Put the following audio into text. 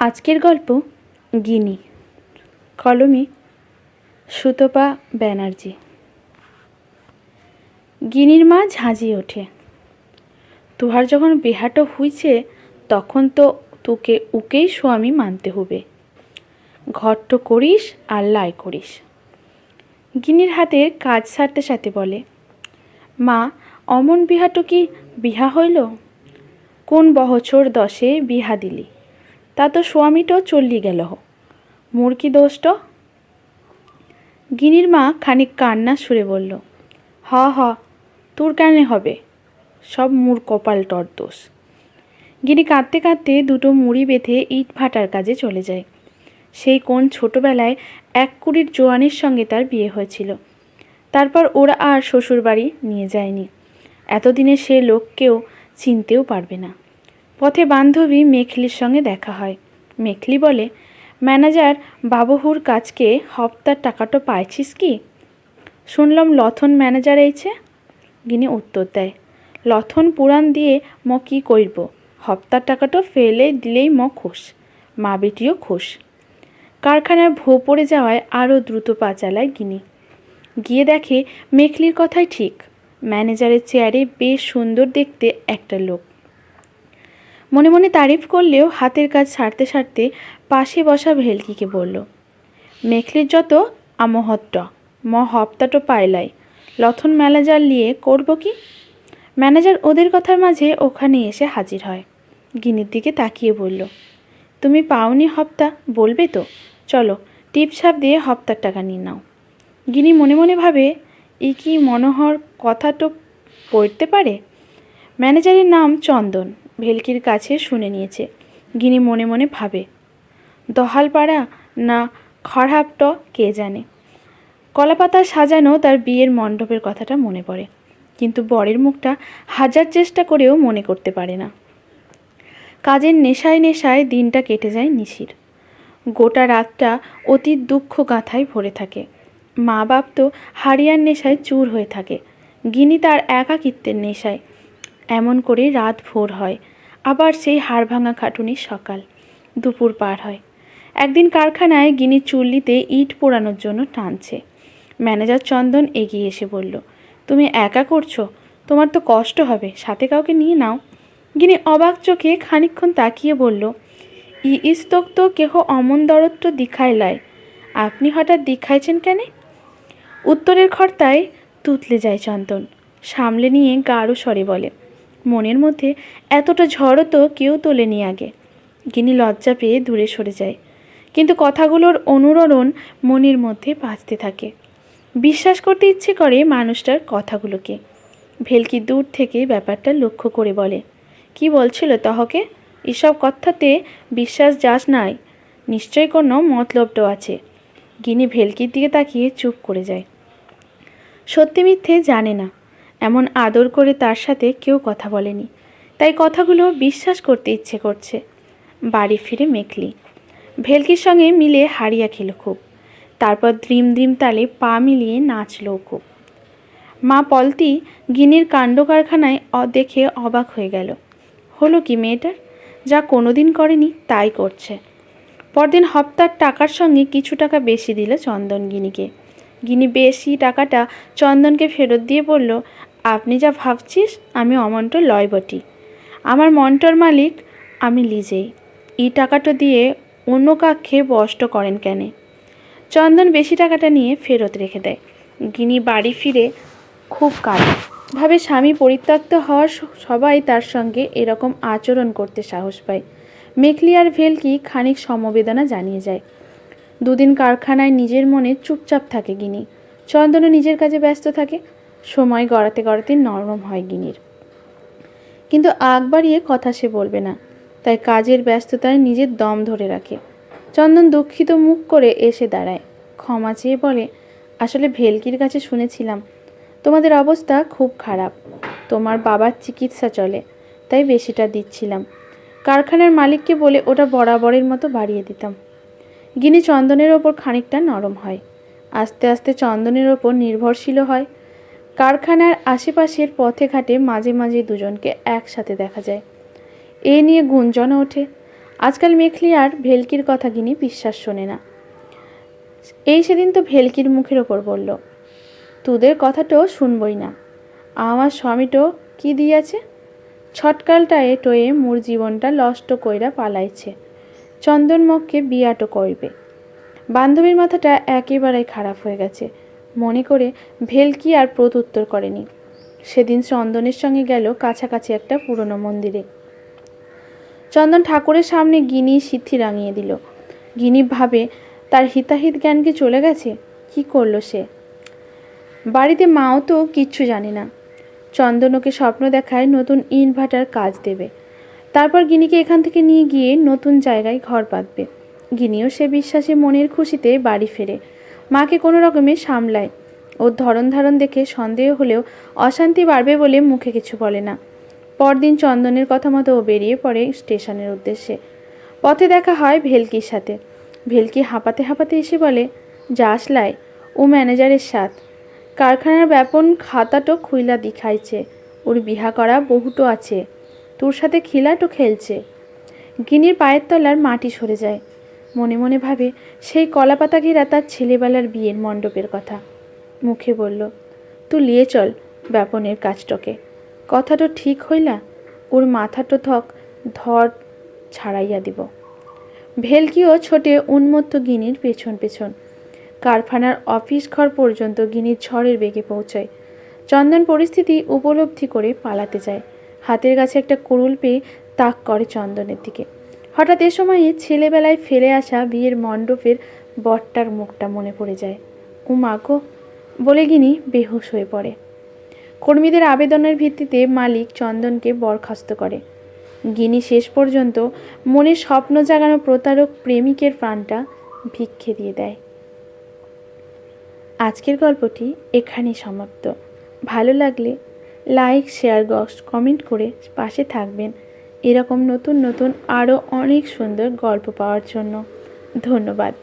আজকের গল্প গিনি, কলমে সুতপা ব্যানার্জি। গিনির মা ঝাঁঝিয়ে ওঠে। তুহার যখন বেহাটো হইছে, তখন তো তোকে উকেই স্বামী মানতে হবে। ঘট্ট করিস আর লাই করিস। গিনির হাতের কাজ সারতে সাথে বলে, মা, অমন বিহাটো কি বিহা হইল? কোন বহছর দশে বিহা দিলি? তা তো স্বামীটো চল্লি গেল মোর কি দোষট গিনির মা খানিক কান্না সুরে বলল, হ হ, তোর কেন হবে, সব মোর কপালটর দোষ। গিনি কাঁদতে কাঁদতে দুটো মুড়ি বেঁধে ইট ভাটার কাজে চলে যায়। সেই কোন ছোটবেলায় এক কুড়ির জোয়ানের সঙ্গে তার বিয়ে হয়েছিল। তারপর ওরা আর শ্বশুরবাড়ি নিয়ে যায়নি। এতদিনে সে লোককেও চিনতেও পারবে না। পথে বান্ধবী মেখলির সঙ্গে দেখা হয়। মেখলি বলে, ম্যানেজার, বাবুহুর কাজকে হপ্তার টাকাটা পাইছিস কি? শুনলাম লথন ম্যানেজার এইছে। গিনি উত্তর দেয়, লথন পুরাণ দিয়ে ম কি কইরব? হপ্তার টাকাটা ফেলে দিলেই ম খুশ, মা বেটিও খুশ। কারখানার ভো পড়ে যাওয়ায় আরও দ্রুত পা চালায় গিনি। গিয়ে দেখে মেখলির কথাই ঠিক। ম্যানেজারের চেয়ারে বেশ সুন্দর দেখতে একটা লোক। মনে মনে তারিফ করলেও হাতের কাজ সারতে সারতে পাশে বসা ভেলকিকে বলল, মেখলির যত আমহত্ত ম হপ্তাটো পাইলাই। লথন ম্যানেজার নিয়ে করব কি? ম্যানেজার ওদের কথার মাঝে ওখানে এসে হাজির হয়। গিনির দিকে তাকিয়ে বলল, তুমি পাওনি হপ্তা, বলবে তো। চলো টিপছাপ দিয়ে হপ্তার টাকা নিয়ে নাও। গিনি মনে মনে ভাবে, ই কি মনোহর কথাটো পড়তে পারে? ম্যানেজারের নাম চন্দন ভেলকির কাছে শুনে নিয়েছে। গিনি মনে মনে ভাবে, দহালপাড়া না খড়হাপট কে জানে? কলাপাতা সাজানো তার বিয়ের মণ্ডপের কথাটা মনে পড়ে, কিন্তু বরের মুখটা হাজার চেষ্টা করেও মনে করতে পারে না। কাজের নেশায় নেশায় দিনটা কেটে যায় নিশির। গোটা রাতটা অতি দুঃখ গাঁথায় ভরে থাকে। মা বাপ তো হারিয়ার নেশায় চুর হয়ে থাকে। গিনি তার একাকিত্বের নেশায়। এমন করে রাত ভোর হয়। আবার সেই হাড় ভাঙা খাটুনির সকাল। দুপুর পার হয়। একদিন কারখানায় গিনি চুল্লিতে ইট পোড়ানোর জন্য টানছে। ম্যানেজার চন্দন এগিয়ে এসে বলল, তুমি একা করছ? তোমার তো কষ্ট হবে, সাথে কাউকে নিয়ে নাও। গিনি অবাক চোখে খানিকক্ষণ তাকিয়ে বলল, ই ইস্তক তো কেহ অমন দরত্ব দিখাইলায় আপনি হঠাৎ দিখাইছেন কেন? উত্তরের খর্তায়, তুতলে যায় চন্দন। সামলে নিয়ে গাঢ় স্বরে বলে মনের মধ্যে এতটা ঝড়ও তো কেউ তোলেনি আগে। গিনি লজ্জা পেয়ে দূরে সরে যায়। কিন্তু কথাগুলোর অনুরণন মনের মধ্যে বাঁচতে থাকে। বিশ্বাস করতে ইচ্ছে করে মানুষটার কথাগুলোকে। ভেলকি দূর থেকে ব্যাপারটা লক্ষ্য করে বলে, কি বলছিল তহকে? এসব কথাতে বিশ্বাস যাস নাই। নিশ্চয় কোনো মতলবটাও আছে। গিনি ভেলকির দিকে তাকিয়ে চুপ করে যায়। সত্যি মিথ্যে জানে না। এমন আদর করে তার সাথে কেউ কথা বলেনি। তাই কথাগুলো বিশ্বাস করতে ইচ্ছে করছে। বাড়ি ফিরে মেখলি ভেলকির সঙ্গে মিলে হারিয়া খেল খুব। তারপর দ্রিম দ্রিম তালে পা মিলিয়ে নাচলো খুব। মা পলতি গিনির কাণ্ড কারখানায় দেখে অবাক হয়ে গেল। হলো কি মেয়েটার? যা কোনোদিন করেনি, তাই করছে। পরদিন হপ্তার টাকার সঙ্গে কিছু টাকা বেশি দিল চন্দন গিনিকে। গিনি বেশি টাকাটা চন্দনকে ফেরত দিয়ে বলল আপনি যা ভাবছিস, আমি অমন্ট লয় বটি। আমার মন্টর মালিক আমি লিজেই। এই টাকাটা দিয়ে অন্য কাক্ষে বষ্ট করেন কেনে? চন্দন বেশি টাকাটা নিয়ে ফেরত রেখে দেয়। গিনি বাড়ি ফিরে খুব কাঁদে ভাবে স্বামী পরিত্যক্ত হওয়ার সবাই তার সঙ্গে এরকম আচরণ করতে সাহস পায়। মেখলি আর ভেলকি খানিক সমবেদনা জানিয়ে যায়। দুদিন কারখানায় নিজের মনে চুপচাপ থাকে গিনি। চন্দনও নিজের কাজে ব্যস্ত থাকে। সময় গড়াতে গড়াতে নরম হয় গিনির। কিন্তু আগ বাড়িয়ে কথা সে বলবে না। তাই কাজের ব্যস্ততায় নিজের দম ধরে রাখে। চন্দন দুঃখিত মুখ করে এসে দাঁড়ায়। ক্ষমা চেয়ে বলে, আসলে ভেলকির কাছে শুনেছিলাম, তোমাদের অবস্থা খুব খারাপ। তোমার বাবার চিকিৎসা চলে, তাই বেশিটা দিচ্ছিলাম। কারখানার মালিককে বলে ওটা বরাবরের মতো বাড়িয়ে দিতাম। গিনি চন্দনের ওপর খানিকটা নরম হয়। আস্তে আস্তে চন্দনের ওপর নির্ভরশীল হয় কারখানার আশেপাশের পথে ঘাটে মাঝে মাঝে দুজনকে একসাথে দেখা যায়। এ নিয়ে গুঞ্জনও ওঠে। আজকাল মেখলি আর ভেলকির কথা গিনি বিশ্বাস শোনে না। এই সেদিন তো ভেলকির মুখের ওপর বলল, তোদের কথাটাও শুনবই না। আমার স্বামীটো কি দিয়াছে? ছটকালটায় টয়ে মোর জীবনটা লষ্ট কইরা পালাইছে। চন্দনমককে বিয়াটো করবে বান্ধবীর মাথাটা একেবারেই খারাপ হয়ে গেছে। মনে করে ভেলকি আর প্রত্যুত্তর করেনি। সেদিন চন্দনের সঙ্গে গেল কাছাকাছি একটা পুরনো মন্দিরে। চন্দন ঠাকুরের সামনে গিনি সিদ্ধি রাঙিয়ে দিল। গিনি ভাবে, তার হিতাহিত জ্ঞান কি চলে গেছে? কি করল সে? বাড়িতে মাও তো কিচ্ছু জানে না। চন্দন ওকে স্বপ্ন দেখায় নতুন ইনভার্টার কাজ দেবে। তারপর গিনিকে এখান থেকে নিয়ে গিয়ে নতুন জায়গায় ঘর পাতবে গিনিও সে বিশ্বাসে মনের খুশিতে বাড়ি ফেরে। মাকে কোনো রকমে সামলায়। ওর ধরন ধারণ দেখে সন্দেহ হলেও অশান্তি বাড়বে বলে মুখে কিছু বলে না। পরদিন চন্দনের কথা মতো ও বেরিয়ে পড়ে স্টেশনের উদ্দেশ্যে। পথে দেখা হয় ভেলকির সাথে। ভেলকি হাঁপাতে হাঁপাতে এসে বলে যাসলাই ও ম্যানেজারের সাথ। কারখানার ব্যাপন খাতাটো খুইলা দিখাইছে। ওর বিহা করা বহুটো আছে। তোর সাথে খিলাটো খেলছে। গিনির পায়ের তলার মাটি সরে যায়। মনে মনে ভাবে, সেই কলাপাতা ঘেরা তার ছেলেবেলার বিয়ের মণ্ডপের কথা। মুখে বলল তুই লিয়ে চল ব্যাপনের কাজটকে। কথাটো ঠিক হইলা ওর মাথাটো থক ধর ছাড়াইয়া দিব। ভেলকিও ছোটে উন্মত্ত গিনির পেছন পেছন। কারখানার অফিস ঘর পর্যন্ত গিনির ঝড়ের বেগে পৌঁছায়। চন্দন পরিস্থিতি উপলব্ধি করে পালাতে যায়। হাতের কাছে একটা কুড়ুল পেয়ে তাক করে চন্দনের দিকে। হঠাৎ এ সময়ে ছেলেবেলায় ফেলে আসা বিয়ের মণ্ডপের বটটার মুখটা মনে পড়ে যায়। উমা গো, বলে গিনি বেহুশ হয়ে পড়ে। কর্মীদের আবেদনের ভিত্তিতে মালিক চন্দনকে বরখাস্ত করে। গিনি শেষ পর্যন্ত মনে স্বপ্ন জাগানো প্রতারক প্রেমিকের প্রাণটা ভিক্ষে দিয়ে দেয়। আজকের গল্পটি এখানেই সমাপ্ত। ভালো লাগলে লাইক, শেয়ার গস কমেন্ট করে পাশে থাকবেন। এরকম নতুন নতুন আরও অনেক সুন্দর গল্প পাওয়ার জন্য। ধন্যবাদ।